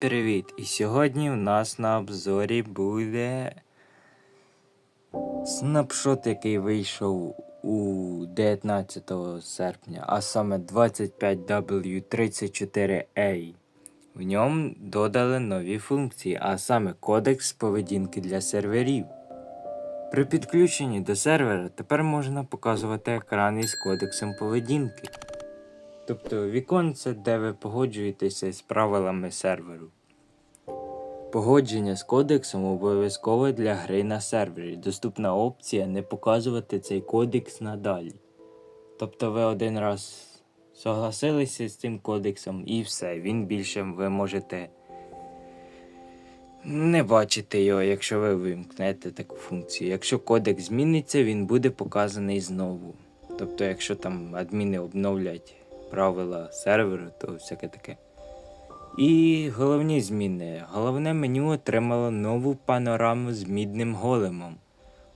Привіт! І сьогодні в нас на обзорі буде снапшот, який вийшов у 19 серпня, а саме 25W34A. В ньому додали нові функції, а саме кодекс поведінки для серверів. При підключенні до сервера тепер можна показувати екран із кодексом поведінки. Тобто віконце, де ви погоджуєтеся з правилами серверу. Погодження з кодексом обов'язкове для гри на сервері. Доступна опція не показувати цей кодекс надалі. Тобто ви один раз согласилися з цим кодексом і все. Він більше ви можете не бачити його, якщо ви вимкнете таку функцію. Якщо кодекс зміниться, він буде показаний знову. Тобто, якщо там адміни обновлять правила серверу, то всяке таке. І головні зміни. Головне меню отримало нову панораму з мідним големом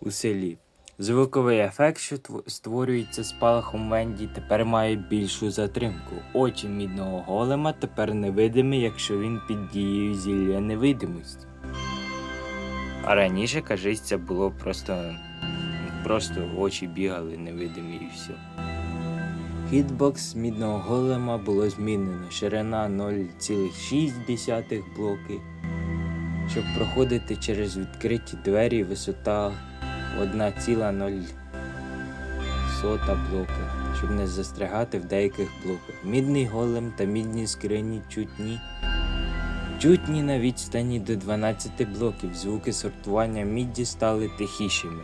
у селі. Звуковий ефект, що тв- створюється спалахом Венді, тепер має більшу затримку. Очі мідного голема тепер невидимі, якщо він під дією зілля невидимості. А раніше, кажись, це було просто. Просто очі бігали невидимі і все. Хітбокс мідного голема було змінено. Ширина 0,6 блоки. Щоб проходити через відкриті двері, висота 1,0 блоки, щоб не застрягати в деяких блоках. Мідний голем та мідні скрині чутні. Чутні на відстані до 12 блоків. Звуки сортування мідді стали тихішими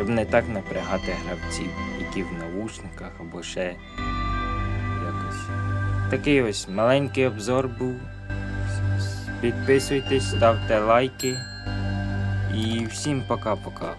щоб не так напрягати гравців, які в навушниках або ще якось. Такий ось маленький обзор був. Підписуйтесь, ставте лайки. І всім пока-пока.